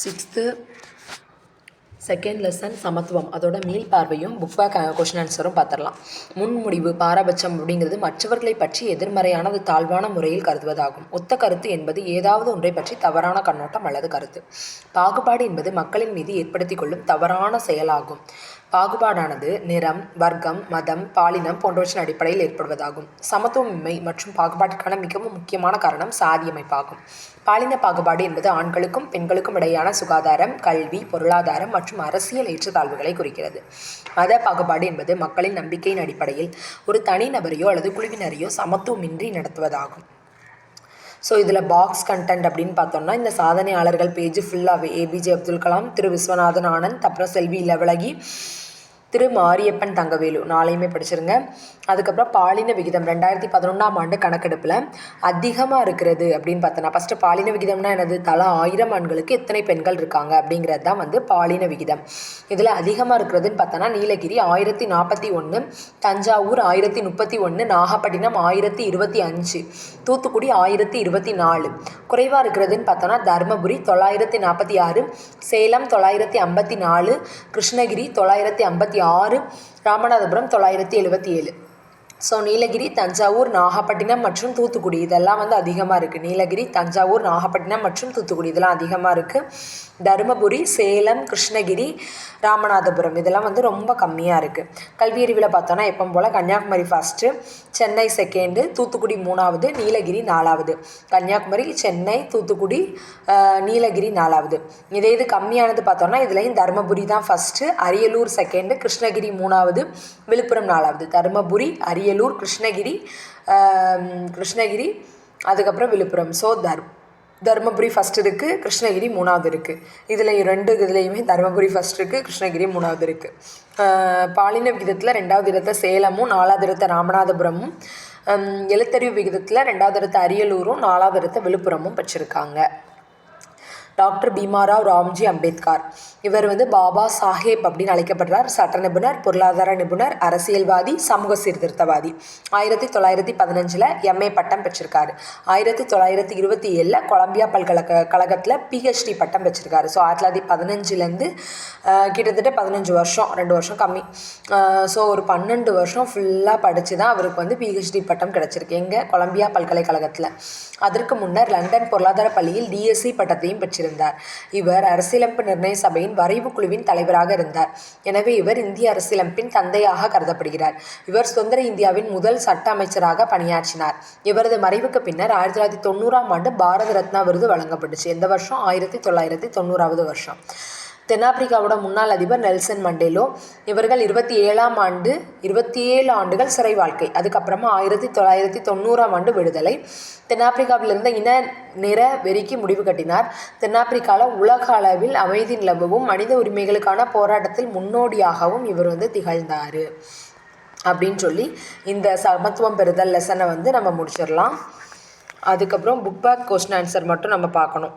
Sixth second lesson சமத்துவம். அதோட மீள் பார்வையும் புக் பேக் கொஷின் ஆன்சரும் பார்த்துடலாம். முன்முடிவு பாரபட்சம் அப்படிங்கிறது மற்றவர்களை பற்றி எதிர்மறையானது தாழ்வான முறையில் கருதுவதாகும். ஒத்த கருத்து என்பது ஏதாவது ஒன்றை பற்றி தவறான கண்ணோட்டம் அல்லது கருத்து. பாகுபாடு என்பது மக்களின் மீது ஏற்படுத்தி கொள்ளும் தவறான செயலாகும். பாகுபாடானது நிறம் வர்க்கம் மதம் பாலினம் போன்றவற்றின் அடிப்படையில் ஏற்படுவதாகும். சமத்துவமின்மை மற்றும் பாகுபாட்டிற்கான மிகவும் முக்கியமான காரணம் சாதி அமைப்பாகும். பாலின பாகுபாடு என்பது ஆண்களுக்கும் பெண்களுக்கும் இடையான சுகாதாரம் கல்வி பொருளாதாரம் மற்றும் அரசியல் ஏற்றத்தாழ்வுகளை குறிக்கிறது. மத பாகுபாடு என்பது மக்களின் நம்பிக்கையின் அடிப்படையில் ஒரு தனிநபரையோ அல்லது குழுவினரையோ சமத்துவமின்றி நடத்துவதாகும். ஸோ இதில் பாக்ஸ் கண்டென்ட் அப்படின்னு பார்த்தோம்னா இந்த சாதனையாளர்கள் பேஜ் ஃபுல்லாகவே ஏபிஜே அப்துல் கலாம் திரு விஸ்வநாதன் ஆனந்த் அப்புறம் செல்வி இளவழகி திரு மாரியப்பன் தங்கவேலு. நாளையுமே படிச்சிருங்க. அதுக்கப்புறம் பாலின விகிதம். ரெண்டாயிரத்தி பதினொன்றாம் ஆண்டு கணக்கெடுப்பில் அதிகமாக இருக்கிறது அப்படின்னு பார்த்தோன்னா ஃபஸ்ட்டு பாலின விகிதம்னா என்னது? தலா ஆயிரம் ஆண்களுக்கு எத்தனை பெண்கள் இருக்காங்க? அப்படிங்கிறது தான் வந்து பாலின விகிதம். இதில் அதிகமாக இருக்கிறதுன்னு பார்த்தோன்னா நீலகிரி ஆயிரத்தி நாற்பத்தி ஒன்று தஞ்சாவூர் ஆயிரத்தி முப்பத்தி ஒன்று நாகப்பட்டினம் ஆயிரத்தி இருபத்தி அஞ்சு தூத்துக்குடி ஆயிரத்தி இருபத்தி நாலு. குறைவாக இருக்கிறதுன்னு பார்த்தோன்னா தருமபுரி தொள்ளாயிரத்தி நாற்பத்தி ஆறு சேலம் தொள்ளாயிரத்தி ஐம்பத்தி நாலு கிருஷ்ணகிரி தொள்ளாயிரத்தி ஐம்பத்தி ஆறு ராமநாதபுரம் தொள்ளாயிரத்தி எழுபத்தி ஏழு. ஸோ நீலகிரி தஞ்சாவூர் நாகப்பட்டினம் மற்றும் தூத்துக்குடி. இதெல்லாம் வந்து அதிகமாக இருக்குது நீலகிரி தஞ்சாவூர் நாகப்பட்டினம் மற்றும் தூத்துக்குடி. இதெல்லாம் அதிகமாக இருக்குது தருமபுரி சேலம் கிருஷ்ணகிரி ராமநாதபுரம். இதெல்லாம் வந்து ரொம்ப கம்மியாக இருக்குது கல்வியறிவில் பார்த்தோன்னா எப்போ போல் கன்னியாகுமரி ஃபஸ்ட்டு சென்னை செகண்டு தூத்துக்குடி மூணாவது நீலகிரி நாலாவது. கன்னியாகுமரி சென்னை தூத்துக்குடி நீலகிரி நாலாவது. இதே இது கம்மியானது பார்த்தோன்னா இதுலேயும் தருமபுரி தான் ஃபஸ்ட்டு அரியலூர் செகண்டு கிருஷ்ணகிரி மூணாவது விழுப்புரம் நாலாவது. தருமபுரி அரியலூர் கிருஷ்ணகிரி கிருஷ்ணகிரி அதுக்கப்புறம் விழுப்புரம். ஸோ தர் தருமபுரி ஃபஸ்ட் இருக்குது கிருஷ்ணகிரி மூணாவது இருக்குது இதில் ரெண்டு இதுலேயுமே தருமபுரி ஃபஸ்ட் இருக்குது கிருஷ்ணகிரி மூணாவது இருக்குது பாலின விகிதத்தில் ரெண்டாவது இடத்த சேலமும் நாலாவது இடத்த ராமநாதபுரமும் எழுத்தறிவு விகிதத்தில் ரெண்டாவது இடத்த அரியலூரும் நாலாவது இடத்த விழுப்புரமும் பெற்றிருக்காங்க டாக்டர் பீமாராவ் ராம்ஜி அம்பேத்கர். இவர் வந்து பாபா சாஹேப் அப்படின்னு அழைக்கப்படுறார். சட்ட நிபுணர் பொருளாதார நிபுணர் அரசியல்வாதி சமூக சீர்திருத்தவாதி. ஆயிரத்தி தொள்ளாயிரத்தி பதினஞ்சில் எம்ஏ பட்டம் பெற்றிருக்காரு. ஆயிரத்தி தொள்ளாயிரத்தி இருபத்தி ஏழில் கொலம்பியா பல்கலக்க கழகத்தில் பிஹெச்டி பட்டம் பெற்றிருக்காரு. ஸோ ஆயிரத்தி தொள்ளாயிரத்தி பதினஞ்சுலேருந்து கிட்டத்தட்ட பதினஞ்சு வருஷம் ரெண்டு வருஷம் கம்மி. ஸோ ஒரு பன்னெண்டு வருஷம் ஃபுல்லாக படித்து தான் அவருக்கு வந்து பிஹெச்டி பட்டம் கிடச்சிருக்கு. எங்கே? கொலம்பியா பல்கலைக்கழகத்தில். அதற்கு முன்னர் லண்டன் பொருளாதார பள்ளியில் டிஎஸ்சி பட்டத்தையும் பெற்றிருந்தார். இவர் அரசியலமைப்பு நிர்ணய சபையின் வரைவு குழுவின் தலைவராக இருந்தார். எனவே இவர் இந்திய அரசியலமைப்பின் தந்தையாக கருதப்படுகிறார். இவர் சுதந்திர இந்தியாவின் முதல் சட்ட அமைச்சராக பணியாற்றினார். இவரது மறைவுக்கு பின்னர் ஆயிரத்தி தொள்ளாயிரத்தி தொண்ணூறாம் ஆண்டு பாரத ரத்னா விருது வழங்கப்பட்டுச்சு. எந்த வருஷம் ஆயிரத்தி தொள்ளாயிரத்தி தொண்ணூறாவது வருஷம். தென்னாப்பிரிக்காவோட முன்னாள் அதிபர் நெல்சன் மண்டேலோ இவர்கள் இருபத்தி ஏழாம் ஆண்டு இருபத்தி ஏழு ஆண்டுகள் சிறை வாழ்க்கை. அதுக்கப்புறமா ஆயிரத்தி தொள்ளாயிரத்தி தொண்ணூறாம் ஆண்டு விடுதலை. தென்னாப்பிரிக்காவிலிருந்து இன நிற வெறிக்கு முடிவு கட்டினார். தென்னாப்பிரிக்காவில் உலக அளவில் அமைதி நிலவவும் மனித உரிமைகளுக்கான போராட்டத்தில் முன்னோடியாகவும் இவர் வந்து திகழ்ந்தார். அப்படின்னு சொல்லி இந்த சமத்துவம் பெறுதல் லெசனை வந்து நம்ம முடிச்சிடலாம். அதுக்கப்புறம் புக் பேக் கொஸ்டின் ஆன்சர் மட்டும் நம்ம பார்க்கணும்.